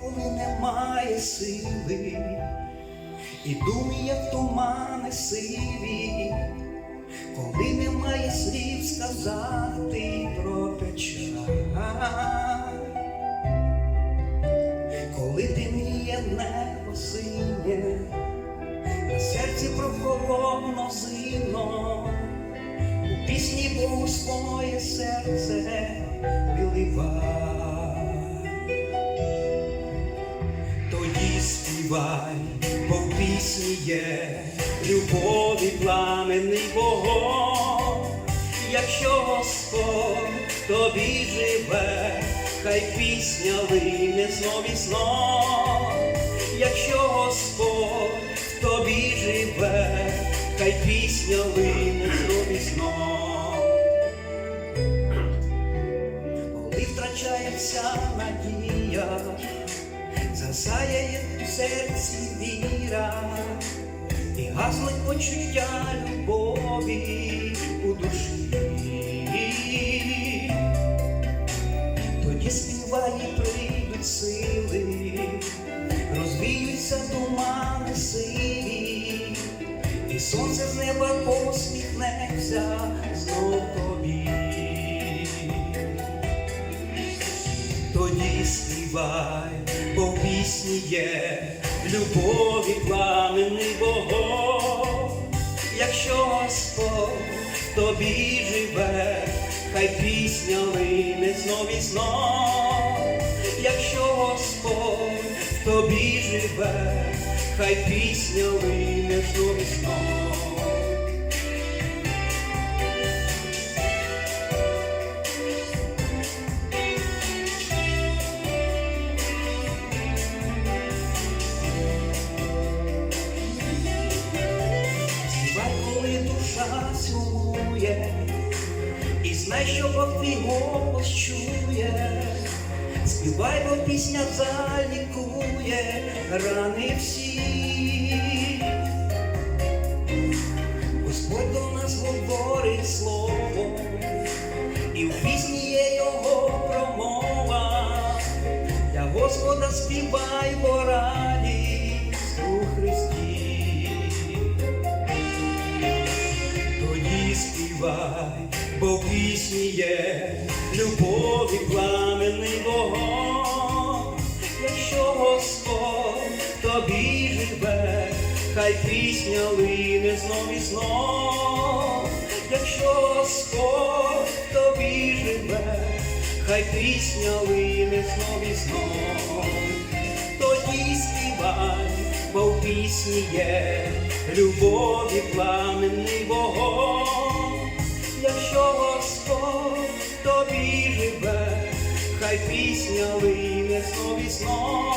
Коли немає сили, і думає тумани сиві, коли немає слів сказати про печаль, коли темніє небо синє, на серці прохолодно зимно, у пісні Богу своє серце виливай. Співай, бо в пісні є любові пламенний вогонь. Якщо Господь тобі живе, хай пісня лине знов і знов. Якщо Господь тобі живе, хай пісня лине знов і знов. Коли втрачається надія, засаяє в серці віра, і гаснуть почуття любові у душі. Тоді співає, прийдуть сили, розвіються тумани сиві, і сонце з неба посміхнеться співай, бо в пісні є любові пламенний вогонь. Якщо Господь тобі живе, хай пісня лине знов і знов. Якщо Господь тобі живе, хай пісня лине що Бог твій голос чує. Співай, бо пісня залікує рани всі. Господь до нас говорить слово, і в пісні є його промова. Для Господа співай, бо радість у Христі. Тоді співай, бо в пісні є любові пламенний вогонь. Якщо Господь тобі живе, хай пісня лине знов і знов. Якщо Господь тобі живе, хай пісня лине знов і знов. Тоді співай, бо в пісні є любові пламенний вогонь. Пісня лине совісно.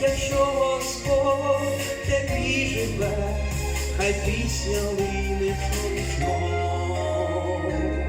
Якщо Господь тобі живе, хай пісня лине знов.